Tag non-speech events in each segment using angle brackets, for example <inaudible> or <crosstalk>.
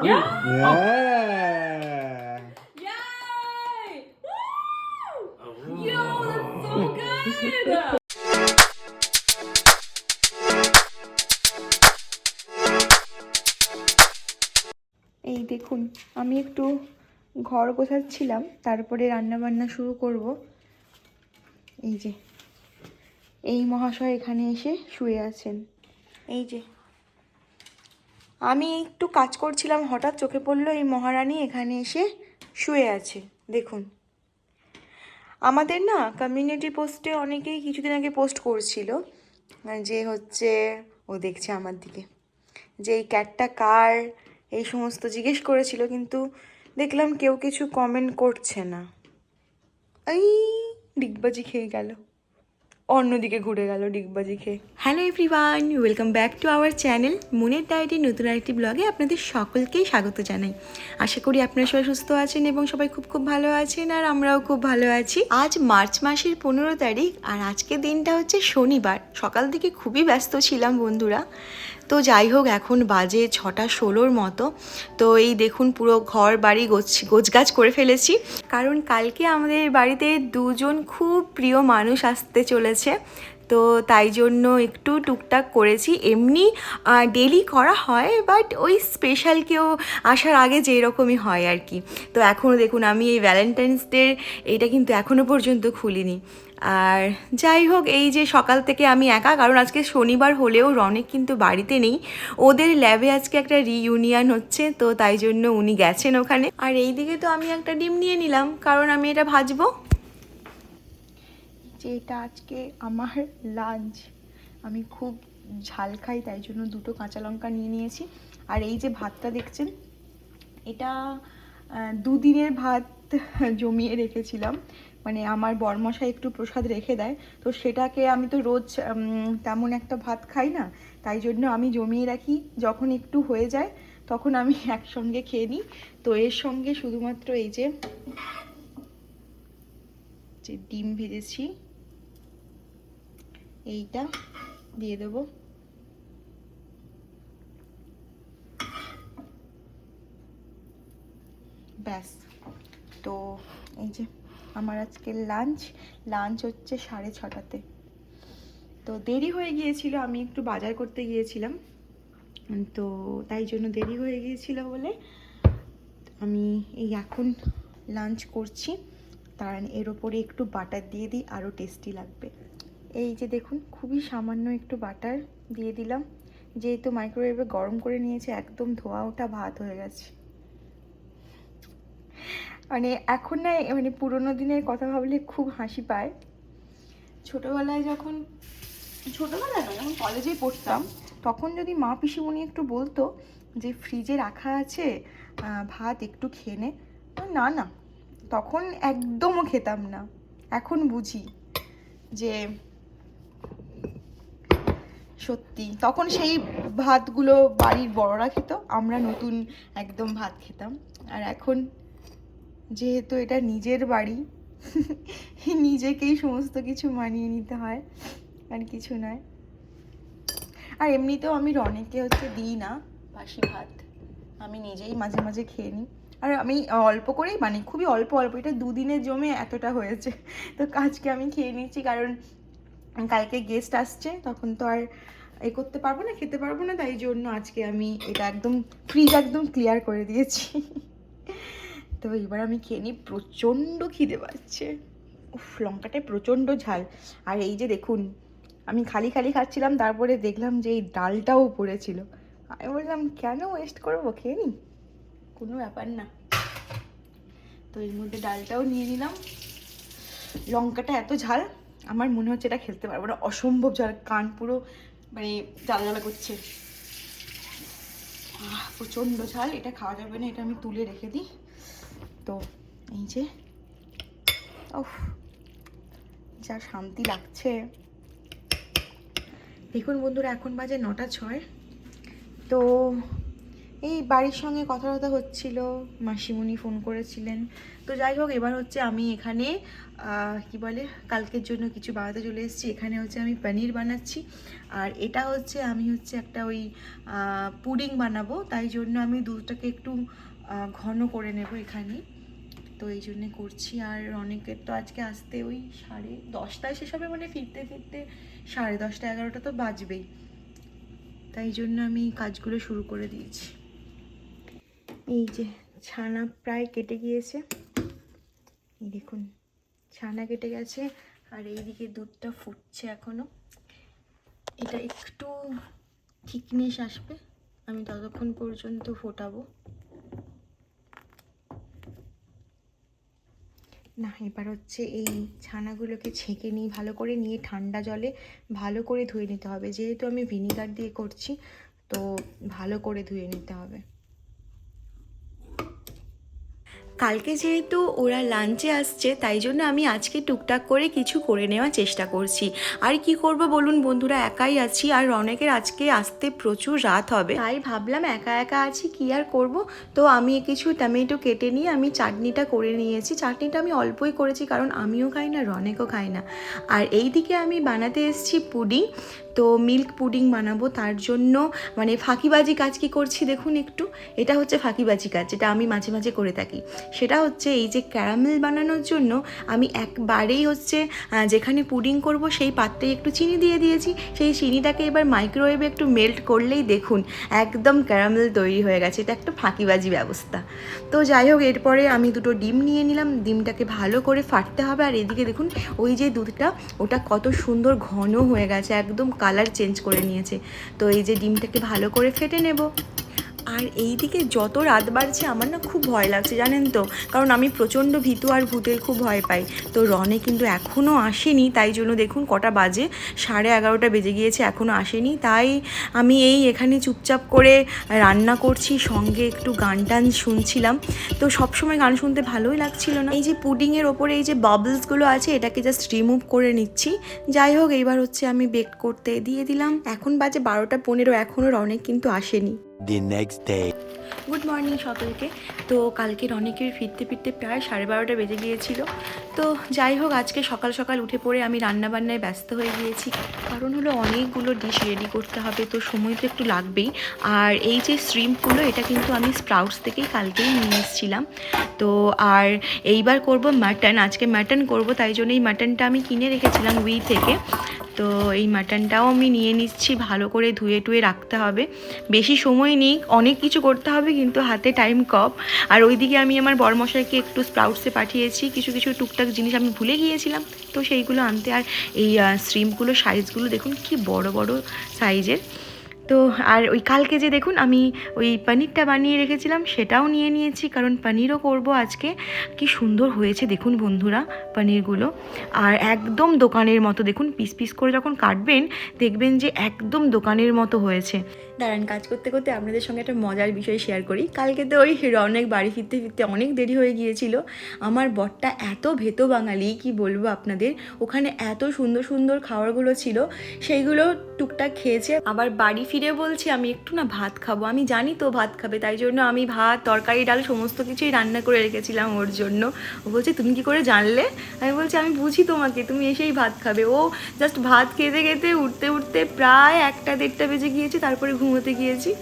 Yeah. Yeah. Yay! Woo! Yo, that's so good! এই দেখুন আমি একটু ঘর গোছাচ্ছিলাম তারপরে রান্নাবান্না শুরু করব এই যে এই মহাশয় এখানে এসে শুয়ে আছেন এই যে আমি একটু কাজ করছিলাম, হঠাৎ চোখে পড়ল এই মহারানী এখানে এসে শুয়ে আছে। দেখুন। আমাদের না কমিউনিটি পোস্টে অনেকেই কিছুদিন আগে পোস্ট করছিল, যে হচ্ছে, ও দেখছে আমার দিকে, যে এই ক্যাটটা কার, এই সমস্ত জিজ্ঞেস করেছিল, কিন্তু দেখলাম কেউ কিছু কমেন্ট করছে না। এই ডিগবাজি খেয়ে গেল। অন্যদিকে ঘুরে গেল ডিগবাজি খেয়ে। Hello everyone welcome back to our channel মনের ডায়েরি নতুন আরেকটি ব্লগে আপনাদের সকলকেই স্বাগত জানাই। আশা করি আপনারা সবাই সুস্থ আছেন এবং সবাই খুব খুব ভালো আছেন আর আমরাও খুব ভালো আছি। আজ মার্চ মাসের পনেরো তারিখ আর আজকে দিনটা হচ্ছে শনিবার। সকাল থেকে খুবই ব্যস্ত ছিলাম বন্ধুরা। তো যাই হোক, এখন বাজে ছটা ষোলোর মতো। তো এই দেখুন, পুরো ঘর বাড়ি গোছ, গোছগাছ করে ফেলেছি। কারণ কালকে আমাদের বাড়িতে দুজন খুব প্রিয় মানুষ আসতে চলেছে। তো তাই জন্য একটু টুকটাক করেছি। এমনি ডেলি করা হয় বাট ওই স্পেশাল কেউ আসার আগে যেই রকমই হয় আর কি। তো এখনও দেখুন, আমি এই ভ্যালেন্টাইন্স ডে এইটা কিন্তু এখনও পর্যন্ত খুলিনি। আর যাই হোক, এই যে সকাল থেকে আমি একা, কারণ আজকে শনিবার হলেও রনিক কিন্তু বাড়িতে নেই। ওদের ল্যাবে আজকে একটা রিইউনিয়ন হচ্ছে, তো তাই জন্য উনি গেছেন ওখানে। আর এই দিকে তো আমি একটা ডিম নিয়ে নিলাম, কারণ আমি এটা ভাজবো। যে এটা আজকে আমার লাঞ্চ আমি খুব ঝাল খাই, তাই জন্য দুটো কাঁচা লঙ্কা নিয়ে নিয়েছি। আর এই যে ভাতটা দেখছেন, এটা দুদিনের ভাত জমিয়ে রেখেছিলাম। মানে আমার বরমশাই একটু প্রসাদ রেখে দেয়। তো সেটাকে আমি তো রোজ তেমন একটা ভাত খাই না। তাই জন্য আমি জমিয়ে রাখি। যখন একটু হয়ে যায়, তখন আমি <laughs> একসঙ্গে খেয়ে নিই। তো এর সঙ্গে শুধুমাত্র এই যে যে ডিম ভেজেছি, এইটা দিয়ে দেবো। ব্যাস। তো এই যে আমার আজকে লাঞ্চ লাঞ্চ হচ্ছে সাড়ে ছটাতে। তো দেরি হয়ে গিয়েছিল, আমি একটু বাজার করতে গিয়েছিলাম। তো তাই জন্য দেরি হয়ে গিয়েছিল বলে আমি এই এখন লাঞ্চ করছি। তার এর ওপরে একটু বাটার দিয়ে দিই, আরও টেস্টি লাগবে। এই যে দেখুন, খুবই সামান্য একটু বাটার দিয়ে দিলাম। যেহেতু মাইক্রোওয়েভে গরম করে নিয়েছে, একদম ধোয়া ওঠা ভাত হয়ে গেছে। মানে এখন না মানে পুরোনো দিনের কথা ভাবলে খুব হাসি পায়। ছোটোবেলায় যখন, ছোটোবেলায় নয় যখন কলেজে পড়তাম, তখন যদি মা পিসিমণি একটু বলতো যে, ফ্রিজে রাখা আছে ভাত একটু খেয়ে নে। না না, তখন একদমও খেতাম না। এখন বুঝি যে, সত্যি, তখন সেই ভাতগুলো বাড়ির বড়রা খেত, আমরা নতুন একদম ভাত খেতাম। আর এখন যেহেতু এটা নিজের বাড়ি, <laughs> নিজেকেই সমস্ত কিছু মানিয়ে নিতে হয়, আর কিছু নয়। আর এমনিতেও আমি রনেকে হচ্ছে দিই না বাসি ভাত। আমি নিজেই মাঝে মাঝে খেয়ে নিই। আর আমি অল্প করেই মানে খুবই অল্প অল্প, এটা দুদিনের জমে এতটা হয়েছে। তো আজকে আমি খেয়ে নিচ্ছি, কারণ কালকে গেস্ট আসছে, তখন তো আর এ করতে পারব না, খেতে পারব না, তাই জন্য আজকে আমি এটা একদম ফ্রিজ একদম ক্লিয়ার করে দিয়েছি। <laughs> তো এবার আমি খেয়ে নিই প্রচণ্ড খিদে পাচ্ছে। উফ, লঙ্কাটায় প্রচণ্ড ঝাল। আর এই যে দেখুন, আমি খালি খালি খাচ্ছিলাম, তারপরে দেখলাম যে এই ডালটাও পড়েছিল। আমি বললাম, কেন ওয়েস্ট করব? খেয়ে নি কোনো ব্যাপার না। তো এর মধ্যে ডালটাও নিয়ে নিলাম। লঙ্কাটা এত ঝাল, আমার মনে হচ্ছে এটা খেলতে পারব না। অসম্ভব ঝাল, কান পুরো মানে জ্বালা জ্বালা করছে প্রচণ্ড ঝাল, এটা খাওয়া যাবে না, এটা আমি তুলে রেখে দিই। তো এই যে, উফ, যা শান্তি লাগছে। দেখুন বন্ধুরা, এখন বাজে নটা ছয়। তো এই বাড়ির সঙ্গে কথা কথা হচ্ছিল, মাসিমণি ফোন করেছিলেন। তো যাই হোক, এবার হচ্ছে আমি এখানে কি বলে, কালকের জন্য কিছু বানাতে চলে এসেছি। এখানে হচ্ছে আমি পনির বানাচ্ছি। আর এটা হচ্ছে আমি হচ্ছে একটা ওই পুডিং বানাবো। তাই জন্য আমি দুধটাকে একটু ঘন করে নেব এখানে। তো এই জন্যে করছি। আর অনেকের তো আজকে আসতে ওই সাড়ে দশটায় শেষ হবে মানে ফিরতে ফিরতে সাড়ে দশটা এগারোটা তো বাজবেই। তাই জন্য আমি কাজগুলো শুরু করে দিয়েছি। এই যে ছানা প্রায় কেটে গিয়েছে। এই দেখুন, ছানা কেটে গেছে আর এইদিকে দুধটা ফুটছে এখনও। এটা একটু থিকনেস আসবে, আমি ততক্ষণ পর্যন্ত ফোটাবো। না, এবার হচ্ছে এই ছানাগুলোকে ছেঁকে নিই ভালো করে নিয়ে ঠান্ডা জলে ভালো করে ধুয়ে নিতে হবে। যেহেতু আমি ভিনিগার দিয়ে করছি, তো ভালো করে ধুয়ে নিতে হবে। কালকে যেহেতু ওরা লাঞ্চে আসছে, তাই জন্য আমি আজকে টুকটাক করে কিছু করে নেওয়ার চেষ্টা করছি। আর কি করব বলুন বন্ধুরা, একাই আছি। আর অনেকের আজকে আসতে প্রচুর রাত হবে। তাই ভাবলাম একা একা আছি, কি আর করব? তো আমি কিছু টমেটো কেটে নিয়ে আমি চাটনিটা করে নিয়েছি। চাটনিটা আমি অল্পই করেছি, কারণ আমিও খাই না, রনেকও খাই না। আর এই দিকে আমি বানাতে এসেছি পুডিং। তো মিল্ক পুডিং বানাবো, তার জন্য মানে ফাঁকিবাজি কাজ কি করছি দেখুন একটু। এটা হচ্ছে ফাঁকিবাজি কাজ, যেটা আমি মাঝে মাঝে করে থাকি। সেটা হচ্ছে এই যে ক্যারামেল বানানোর জন্য আমি একবারেই হচ্ছে যেখানে পুডিং করব সেই পাত্রে একটু চিনি দিয়ে দিয়েছি। সেই চিনিটাকে এবার মাইক্রোওয়েভে একটু মেল্ট করলেই দেখুন একদম ক্যারামেল তৈরি হয়ে গেছে। এটা একটা ফাঁকিবাজি ব্যবস্থা। তো যাই হোক, এরপরে আমি দুটো ডিম নিয়ে নিলাম। ডিমটাকে ভালো করে ফাটতে হবে। আর এদিকে দেখুন, ওই যে দুধটা, ওটা কত সুন্দর ঘন হয়ে গেছে, একদম কালার চেঞ্জ করে নিয়েছে। তো এই যে ডিমটাকে ভালো করে ফেটে নেব। আর এই দিকে যত রাত বাড়ছে, আমার না খুব ভয় লাগছে, জানেন তো? কারণ আমি প্রচণ্ড ভীতু আর ভূতের খুব ভয় পাই। তো রনে কিন্তু এখনও আসেনি, তাই জন্য দেখুন কটা বাজে, সাড়ে এগারোটা বেজে গিয়েছে, এখনও আসেনি। তাই আমি এই এখানে চুপচাপ করে রান্না করছি, সঙ্গে একটু গান টান শুনছিলাম। তো সবসময় গান শুনতে ভালোই লাগছিল না। এই যে পুডিংয়ের ওপরে এই যে বাবলসগুলো আছে, এটাকে জাস্ট রিমুভ করে নিচ্ছি। যাই হোক, এইবার হচ্ছে আমি বেক করতে দিয়ে দিলাম। এখন বাজে বারোটা পনেরো, এখনও রনেক কিন্তু আসেনি। The next day. Good morning সকলকে। তো কালকে অনেকের ফিরতে ফিরতে প্রায় সাড়ে বারোটা বেজে গিয়েছিল। তো যাই হোক, আজকে সকাল সকাল উঠে পড়ে আমি রান্না বান্নায় ব্যস্ত হয়ে গিয়েছি। কারণ হলো অনেকগুলো ডিশ রেডি করতে হবে, তো সময় তো একটু লাগবেই। আর এই যে শ্রিম্পগুলো এটা কিন্তু আমি স্প্রাউটস থেকেই কালকেই নিয়ে এসেছিলাম। তো আর এইবার করব মাটন আজকে মাটন করব, তাই জন্য এই মাটনটা আমি কিনে রেখেছিলাম, উই থেকে। তো এই মাটনটাও আমি নিয়ে নিচ্ছি, ভালো করে ধুয়ে টুয়ে রাখতে হবে। বেশি সময় নেই, অনেক কিছু করতে হবে কিন্তু হাতে টাইম কম। আর ওইদিকে আমি আমার বরমশাইকে একটু স্প্রাউটসে পাঠিয়েছি, কিছু কিছু টুকটাক জিনিস আমি ভুলে গিয়েছিলাম। তো সেইগুলো আনতে আর এই স্ট্রিমগুলো সাইজগুলো দেখুন কি বড় বড় সাইজের তো আর ওই কালকে যে দেখুন আমি ওই পনিরটা বানিয়ে রেখেছিলাম, সেটাও নিয়ে নিয়েছি, কারণ পনিরও করব আজকে। কি সুন্দর হয়েছে দেখুন বন্ধুরা পনিরগুলো। আর একদম দোকানের মতো দেখুন, পিস পিস করে যখন কাটবেন, দেখবেন যে একদম দোকানের মতো হয়েছে। দাঁড়ান, কাজ করতে করতে আপনাদের সঙ্গে একটা মজার বিষয় শেয়ার করি। কালকে তো ওই রনেক বাড়ি ফিরতে ফিরতে অনেক দেরি হয়ে গিয়েছিল। আমার বরটা এত ভেতো বাঙালি, কি বলব আপনাদের? ওখানে এত সুন্দর সুন্দর খাবারগুলো ছিল, সেইগুলো টুকটাক খেয়েছে। আবার বাড়ি ফিরে বলছে, আমি একটু না ভাত খাব। আমি জানি তো ভাত খাবে, তাই জন্য আমি ভাত, তরকারি, ডাল সমস্ত কিছুই রান্না করে রেখেছিলাম ওর জন্য। ও বলছে, তুমি কি করে জানলে? আমি বলছি, আমি বুঝি তোমাকে, তুমি এসেই ভাত খাবে। ও জাস্ট ভাত খেতে খেতে উঠতে উঠতে প্রায় একটা দেড়টা বেজে গিয়েছি, তারপরে ঘুমোতে গিয়েছি।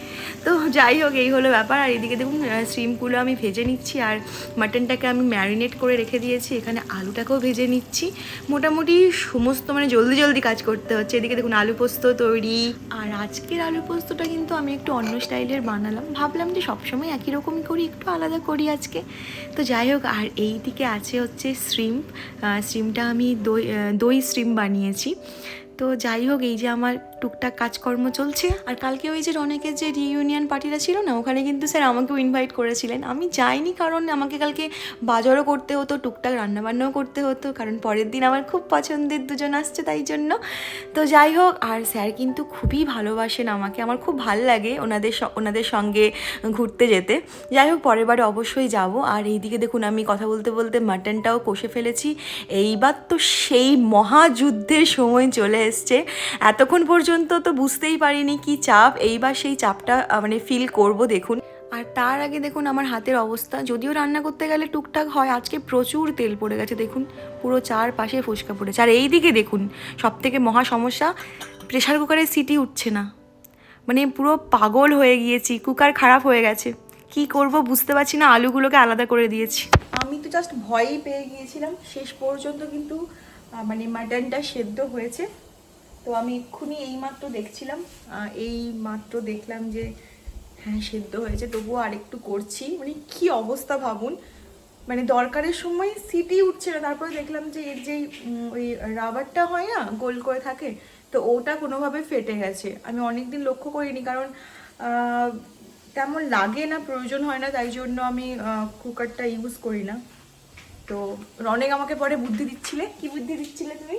তো যাই হোক, এই হলো ব্যাপার। আর এদিকে দেখুন স্ট্রিমগুলো আমি ভেজে নিচ্ছি আর মাটনটাকে আমি ম্যারিনেট করে রেখে দিয়েছি। এখানে আলুটাকেও ভেজে নিচ্ছি। মোটামুটি সমস্ত মানে জলদি জলদি কাজ করতে হচ্ছে। এদিকে দেখুন, আলু পোস্ত তৈরি। আর আজকের আলু পোস্তটা কিন্তু আমি একটু অন্য স্টাইলের বানালাম। ভাবলাম যে সবসময় একই রকমই করি, একটু আলাদা করি আজকে। তো যাই হোক, আর এই দিকে আছে হচ্ছে শ্রিম শ্রিমটা আমি দই দই শ্রিম বানিয়েছি। তো যাই হোক, এই যে আমার টুকটাক কাজকর্ম চলছে। আর কালকে ওই যে অনেকের যে রিইউনিয়ন পার্টিটা ছিল না, ওখানে কিন্তু স্যার আমাকেও ইনভাইট করেছিলেন। আমি যাইনি কারণ আমাকে কালকে বাজারও করতে হতো, টুকটাক রান্নাবান্নাও করতে হতো, কারণ পরের দিন আমার খুব পছন্দের দুজন আসছে তাই জন্য। তো যাই হোক, আর স্যার কিন্তু খুবই ভালোবাসেন আমাকে, আমার খুব ভালো লাগে ওনাদের ওনাদের সঙ্গে ঘুরতে যেতে। যাই হোক, পরের বারে অবশ্যই যাব। আর এইদিকে দেখুন, আমি কথা বলতে বলতে মাটনটাও কষে ফেলেছি। এইবার তো সেই মহাযুদ্ধের সময় চলে এসছে। এতক্ষণ পর্যন্ত তো বুঝতেই পারিনি কি চাপ এইবার সেই চাপটা মানে ফিল করব দেখুন। আর তার আগে দেখুন আমার হাতের অবস্থা যদিও রান্না করতে গেলে টুকটাক হয় আজকে প্রচুর তেল পড়ে গেছে দেখুন পুরো চার পাশে ফুসকা পড়েছে আর এই দিকে দেখুন সব থেকে মহা সমস্যা প্রেশার কুকারের সিটি উঠছে না। মানে পুরো পাগল হয়ে গিয়েছি কুকার খারাপ হয়ে গেছে। কি করব বুঝতে পারছি না আলুগুলোকে আলাদা করে দিয়েছি। আমি তো জাস্ট ভয়ই পেয়ে গিয়েছিলাম শেষ পর্যন্ত কিন্তু মানে মাটনটা সেদ্ধ হয়েছে। তো আমি এক্ষুনি এইমাত্র দেখছিলাম এই মাত্র দেখলাম যে হ্যাঁ সেদ্ধ হয়েছে। তবুও আরেকটু করছি। মানে কি অবস্থা ভাবুন? মানে দরকারের সময় সিটি উঠছে না। তারপরে দেখলাম যে এর যেই ওই রাবারটা হয় না, গোল করে থাকে, তো ওটা কোনোভাবে ফেটে গেছে। আমি অনেক দিন লক্ষ্য করিনি, কারণ তেমন লাগে না, প্রয়োজন হয় না, তাই জন্য আমি কুকারটা ইউজ করি না। তো রনেক আমাকে পরে বুদ্ধি দিচ্ছিলে? কি বুদ্ধি দিচ্ছিলে তুমি?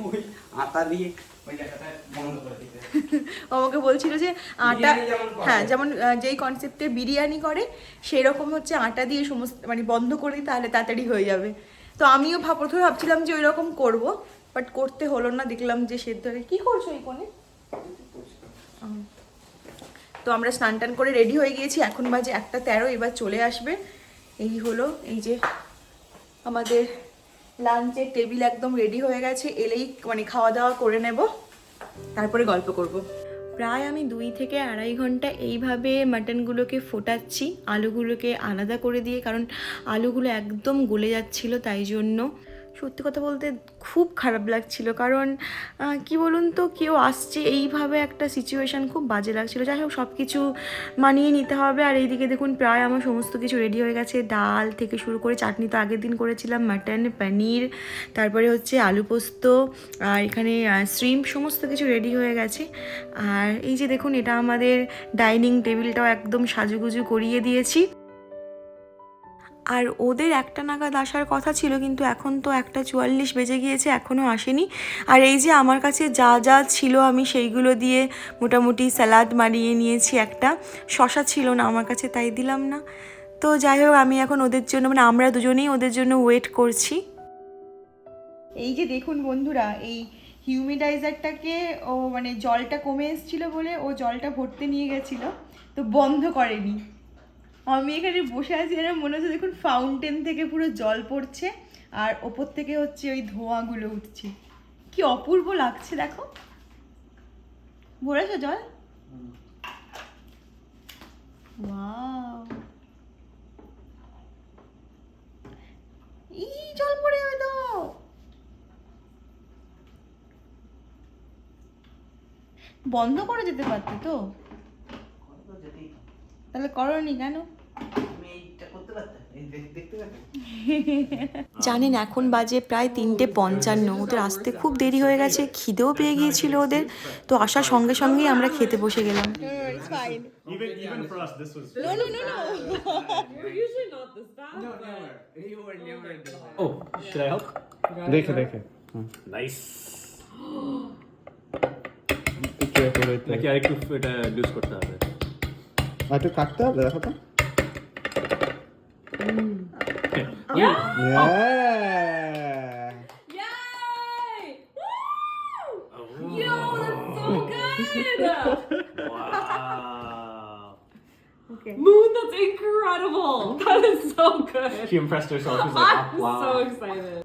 ওই আটা দিয়ে ওই জায়গাটা বন্ধ করে দিতে <laughs> ও আমাকে বলছিল যে আটা। হ্যাঁ যেমন যেই কনসেপ্টে বিরিয়ানি করে সেই রকম হচ্ছে আটা দিয়ে সমস্ত মানে বন্ধ করে দিই তাহলে তাড়াতাড়ি হয়ে যাবে তো আমিও ভাব প্রথমে ভাবছিলাম যে ওই রকম করব বাট করতে হলো না দেখলাম যে সেদ্ধ কি করছ এই কোণে। তো আমরা স্নান টান করে রেডি হয়ে গিয়েছি এখন বাজে একটা তেরো এবার চলে আসবে এই হলো এই যে আমাদের লাঞ্চের টেবিল একদম রেডি হয়ে গেছে, এলেই মানে খাওয়া দাওয়া করে নেব, তারপরে গল্প করব। প্রায় আমি দুই থেকে আড়াই ঘণ্টা এইভাবে মাটনগুলোকে ফোটাচ্ছি, আলুগুলোকে আলাদা করে দিয়ে, কারণ আলুগুলো একদম গলে যাচ্ছিল তাই জন্য। সত্যি কথা বলতে খুব খারাপ লাগছিল। কারণ কি বলুন তো, কেউ আসছে এইভাবে একটা সিচুয়েশান খুব বাজে লাগছিল। যাই হোক সব কিছু মানিয়ে নিতে হবে। আর এইদিকে দেখুন, প্রায় আমার সমস্ত কিছু রেডি হয়ে গেছে। ডাল থেকে শুরু করে চাটনি তো আগের দিন করেছিলাম মাটন পনির তারপরে হচ্ছে আলু পোস্ত, আর এখানে শ্রিম সমস্ত কিছু রেডি হয়ে গেছে। আর এই যে দেখুন, এটা আমাদের ডাইনিং টেবিলটাও একদম সাজুগুজু করিয়ে দিয়েছি। আর ওদের একটা নাগাদ আসার কথা ছিল, কিন্তু এখন তো একটা চুয়াল্লিশ বেজে গিয়েছে, এখনও আসেনি। আর এই যে আমার কাছে যা যা ছিল আমি সেইগুলো দিয়ে মোটামুটি স্যালাড মারিয়ে নিয়েছি একটা। শশা ছিল না আমার কাছে, তাই দিলাম না। তো যাই হোক, আমি এখন ওদের জন্য মানে আমরা দুজনেই ওদের জন্য ওয়েট করছি। এই যে দেখুন বন্ধুরা, এই হিউমিডাইজারটাকে ও মানে জলটা কমে এসেছিল বলে ও জলটা ভরতে নিয়ে গেছিল, তো বন্ধ করেনি। আমি এখানে বসে আছি যেন মনে হচ্ছে দেখুন ফাউন্টেন থেকে পুরো জল পড়ছে আর ওপর থেকে হচ্ছে ওই ধোঁয়াগুলো উঠছে। কি অপূর্ব লাগছে দেখো। ভরেছো জল? ই জল পড়ে যাবে তো। বন্ধ করে যেতে পারতে তো। তাহলে করনি কেন? <laughs> জানেন এখন বাজে প্রায় তিনটে পঞ্চান্ন। ওদের আসতে খুব দেরি হয়ে গেছে খিদেও পেয়ে গিয়েছিল ওদের। তো আসার সঙ্গে সঙ্গেই আমরা খেতে বসে গেলাম? <laughs> দেখে দেখে। নাকি আরেকটু এটা করতে হবে? একটু কাটতে হবে দেখো তো। Yeah. Yeah. Yay! Woo! Oh. Yo, that's so good! wow. Okay. Moon, that's incredible! That is so good. She impressed herself. She's like, I'm oh, wow. so excited.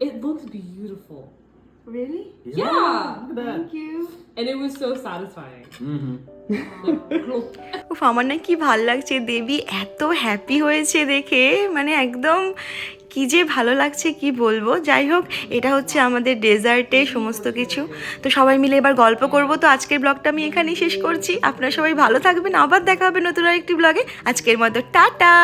It looks beautiful. Really? Yeah. Thank you. And it was so satisfying. Mm-hmm. <laughs> উফ, আমার না কি ভালো লাগছে। দেবী এত happy হয়েছে দেখে। মানে একদম কি যে ভালো লাগছে, কি বলব? যাই হোক, এটা হচ্ছে আমাদের ডেজার্টে সমস্ত কিছু। তো সবাই মিলে এবার গল্প করব। তো আজকের ব্লগটা আমি এখানেই শেষ করছি। আপনারা সবাই ভালো থাকবেন। আবার দেখা হবে নতুন আরেকটি ব্লগে আজকের মতো টাটা!